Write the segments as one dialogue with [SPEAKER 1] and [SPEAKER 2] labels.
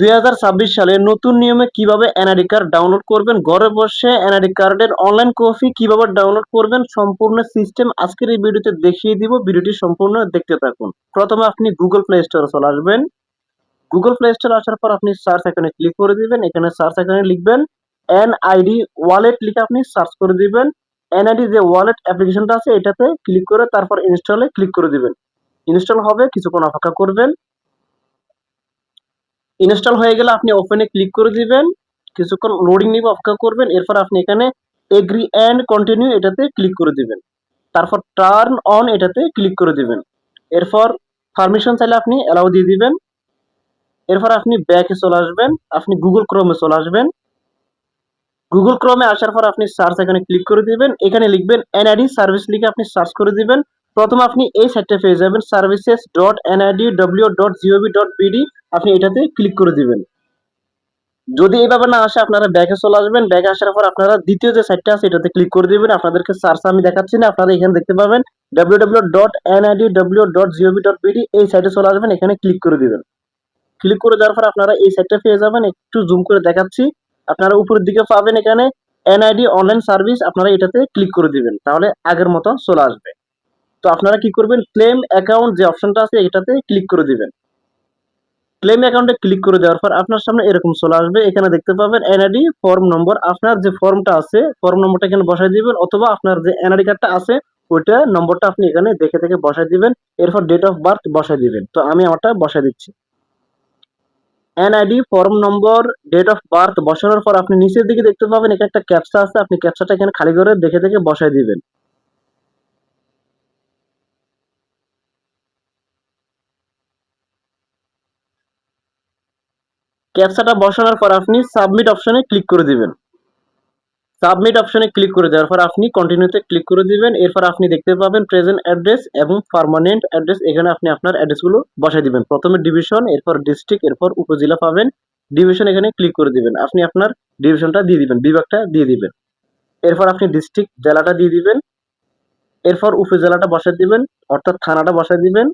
[SPEAKER 1] দুই হাজার ছাব্বিশ সালে নতুন নিয়মে কীভাবে এনআইডি কার্ড ডাউনলোড করবেন? ঘরে বসে এনআইডি কার্ডের অনলাইন কপি কীভাবে ডাউনলোড করবেন? সম্পূর্ণ সিস্টেম আজকের এই ভিডিওতে দেখিয়ে দিব। ভিডিওটি সম্পূর্ণ দেখতে থাকুন। প্রথমে আপনি গুগল প্লে স্টোরে চলে আসবেন। গুগল প্লে স্টোর আসার পর আপনি সার্চ এখানে ক্লিক করে দিবেন। এখানে সার্চ এখানে লিখবেন এনআইডি ওয়ালেট লিখে আপনি সার্চ করে দিবেন। এনআইডি যে ওয়ালেট অ্যাপ্লিকেশনটা আছে, এটাতে ক্লিক করে তারপর ইনস্টলে ক্লিক করে দিবেন। ইনস্টল হবে, কিছুক্ষণ অপেক্ষা করবেন। ইনস্টল হয়ে গেলে আপনি ওপেনে ক্লিক করে দিবেন। কিছুক্ষণ লোডিং নিবে, অপেক্ষা করবেন। এরপর আপনি এখানে এগ্রি অ্যান্ড কন্টিনিউ এটাতে ক্লিক করে দিবেন। তারপর টার্ন অন এটাতে ক্লিক করে দিবেন। এরপর পারমিশন চাইলে আপনি অ্যালাউ দিয়ে দিবেন। এরপর আপনি ব্যাকে চলে আসবেন। আপনি গুগল ক্রোমে চলে আসবেন। গুগল ক্রোমে আসার পর আপনি সার্চ এখানে ক্লিক করে দিবেন। এখানে লিখবেন এনআইডি সার্ভিস লিখে আপনি সার্চ করে দিবেন। প্রথম আপনি এই সাইটটা পেয়ে যাবেন services dot NID W dot G O V dot BD আপনি এটাতে ক্লিক করে দিবেন। যদি এইভাবে না আসে, আপনারা ব্যাকে চলে আসবেন। ব্যাকে আসার পর আপনারা দ্বিতীয় যে সাইটটা আছে, এটাতে ক্লিক করে দিবেন। আপনাদেরকে সার্চ আমি দেখাচ্ছি না, আপনারা এখানে দেখতে পাবেন W W dot NID W dot G O V dot BD এই সাইটে চলে আসবেন, এখানে ক্লিক করে দিবেন। ক্লিক করে দেওয়ার পর আপনারা এই সাইটটা পেয়ে যাবেন। একটু জুম করে দেখাচ্ছি। আপনারা উপরের দিকে পাবেন এখানে এনআইডি অনলাইন সার্ভিস আপনারা এটাতে ক্লিক করে দিবেন। তাহলে আগের মতো চলে আসবে। তো আপনারা কি করবেন? ক্লেম অ্যাকাউন্ট যে অপশনটা আছে, এটাতে ক্লিক করে দিবেন। ক্লেম অ্যাকাউন্টে ক্লিক করে দেওয়ার পর আপনার সামনে এরকম চলে আসবে। এখানে দেখতে পাবেন এনআইডি ফর্ম নম্বর আপনার যে ফর্মটা আছে ফর্ম নম্বরটা এখানে বসাই দিবেন, অথবা আপনার যে এনআইডি কার্ডটা আছে, ওইটা নম্বরটা আপনি এখানে দেখে দেখে বসাই দিবেন। এরপর ডেট অফ বার্থ বসাই দিবেন। তো আমি আমারটা বসাই দিচ্ছি। NID form number date of birth বসানোর পর আপনি নিচের দিকে দেখতে পাবেন, এখানে একটা ক্যাপচা আছে। আপনি ক্যাপচাটা এখানে খালি করে দেখে দেখে বসাই দিবেন। ক্যাপচাটা বসানোর পর আপনি সাবমিট অপশনে ক্লিক করে দিবেন। সাবমিট অপশনে ক্লিক করে দেওয়ার পর আপনি কন্টিনিউতে ক্লিক করে দিবেন। এরপর আপনি দেখতে পাবেন প্রেজেন্ট অ্যাড্রেস এবং পারমানেন্ট অ্যাড্রেস এখানে আপনি আপনার অ্যাড্রেসগুলো বসাই দিবেন। প্রথমে ডিভিশন এরপর ডিস্ট্রিক্ট এরপর উপজেলা পাবেন। ডিভিশন এখানে ক্লিক করে দিবেন। আপনি আপনার ডিভিশনটা দিয়ে দিবেন, বিভাগটা দিয়ে দিবেন। এরপর আপনি ডিস্ট্রিক্ট জেলাটা দিয়ে দিবেন। এরপর উপজেলাটা বসাই দিবেন, অর্থাৎ থানাটা বসাই দিবেন।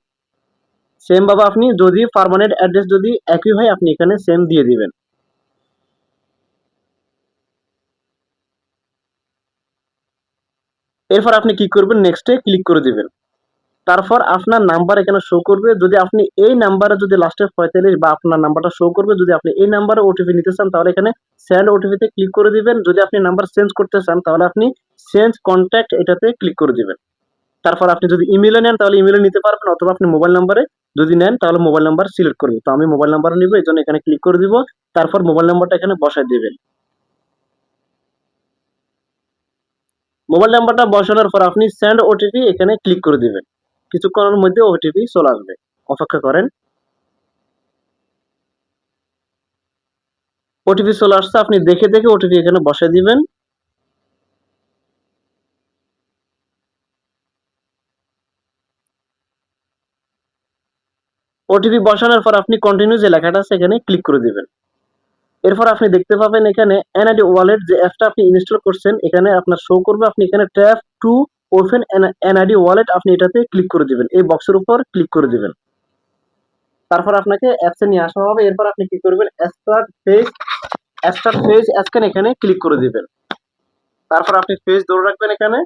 [SPEAKER 1] সেম ভাবে আপনি, যদি পার্মানেন্ট অ্যাড্রেস যদি একই হয়, আপনি এখানে সেম দিয়ে দিবেন। এরপর আপনি কি করবেন? নেক্সটে ক্লিক করে দিবেন। তারপর আপনার নাম্বার এখানে শো করবে। যদি আপনি এই নাম্বারে যদি লাস্টের পঁয়তাল্লিশ বা আপনার নাম্বারটা শো করবে, যদি আপনি এই নাম্বারে ওটিপি নিতে চান, তাহলে এখানে সেন্ড ওটিপিতে ক্লিক করে দিবেন। যদি আপনি নাম্বার চেঞ্জ করতে চান, তাহলে আপনি চেঞ্জ কন্ট্যাক্ট এটাতে ক্লিক করে দিবেন। তারপর আপনি যদি ইমেলে নেন, তাহলে ইমেলে নিতে পারবেন, অথবা আপনি মোবাইল নাম্বারে যদি নেন, তাহলে মোবাইল নাম্বার সিলেক্ট করবেন তো আমি মোবাইল নাম্বার নিব, এই জন্য এখানে ক্লিক করে দিব। তারপর মোবাইল নাম্বারটা এখানে বসায় দেবেন। মোবাইল নাম্বারটা বসানোর পর আপনি সেন্ড ওটিপি এখানে ক্লিক করে দিবেন। কিছুক্ষণের মধ্যে ওটিপি চলে আসবে। অপেক্ষা করেন। ওটিপি চলে আসছে, আপনি দেখে দেখে ওটিপি এখানে বসায় দিবেন। ওটিপি বসানোর পর আপনি কন্টিনিউ যে লেখাটা আছে এখানে ক্লিক করে দিবেন। এরপর আপনি দেখতে পাবেন এখানে এনআইডি ওয়ালেট যে অ্যাপটা আপনি ইনস্টল করছেন, এখানে আপনার শো করবে, আপনি এখানে tap to open NID wallet আপনি এটাতে ক্লিক করে দিবেন। এই বক্সের উপর ক্লিক করে দিবেন। তারপর আপনাকে অ্যাপসে নিয়ে আসা হবে। এরপর আপনি কি করবেন? Start page start page scan এখানে ক্লিক করে দিবেন। তারপর আপনি পেজ ধরে রাখবেন এখানে।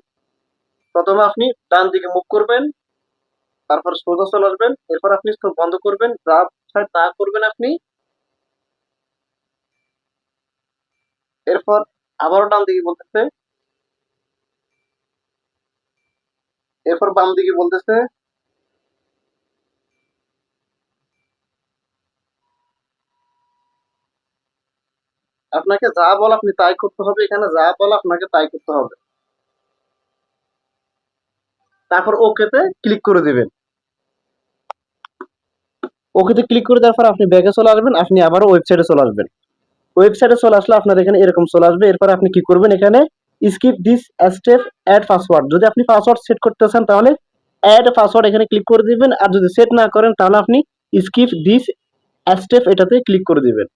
[SPEAKER 1] প্রথমে আপনি ডান দিকে মুভ করবেন। তারপর সোজা চলে আসবেন, এরপর আপনি স্টোর বন্ধ করবেন, যা তা করবেন আপনি। এরপর আবারও ডান দিকে বলতেছে। এরপর বাম দিকে বলতেছে। আপনাকে যা বল আপনি তাই করতে হবে, এখানে যা বল আপনাকে তাই করতে হবে। তারপর ওকেতে ক্লিক করে দিবেন। ওকেতে ক্লিক করে দেওয়ার পর আপনি ব্যাগে চলে আসবেন, আপনি আবারও ওয়েবসাইটে চলে আসবেন। ওয়েবসাইটে চলে আসলে আপনার এখানে এরকম চলে আসবে, এরপর আপনি কি করবেন এখানে skip this step add password যদি আপনি পাসওয়ার্ড সেট করতে চান তাহলে অ্যাড পাসওয়ার্ড এখানে ক্লিক করে দিবেন, আর যদি সেট না করেন তাহলে আপনি স্কিপ দিস স্টেপ এটাতে ক্লিক করে দিবেন।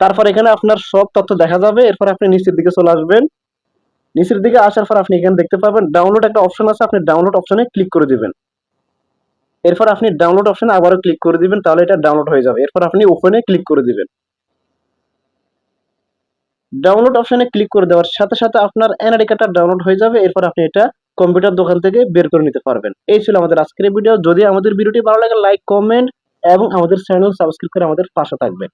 [SPEAKER 1] তারপর এখানে আপনার সব তথ্য দেখা যাবে, এরপর আপনি নিচের দিকে চলে আসবেন। নিচের দিকে আসার পর আপনি এখানে দেখতে পাবেন ডাউনলোড একটা অপশন আছে, আপনি ডাউনলোড অপশনে ক্লিক করে দিবেন। এরপর আপনি ডাউনলোড অপশন আবারও ক্লিক করে দিবেন, তাহলে এটা ডাউনলোড হয়ে যাবে। এরপর আপনি ওপেনে ক্লিক করে দিবেন। ডাউনলোড অপশনে ক্লিক করে দেওয়ার সাথে সাথে আপনার এনআরডি কার্ডটা ডাউনলোড হয়ে যাবে, এরপর আপনি এটা কম্পিউটার দোকান থেকে বের করে নিতে পারবেন। এই ছিল আমাদের আজকের ভিডিও যদি আমাদের ভিডিওটি ভালো লাগে লাইক কমেন্ট এবং আমাদের চ্যানেল সাবস্ক্রাইব করে আমাদের পাশে থাকবেন।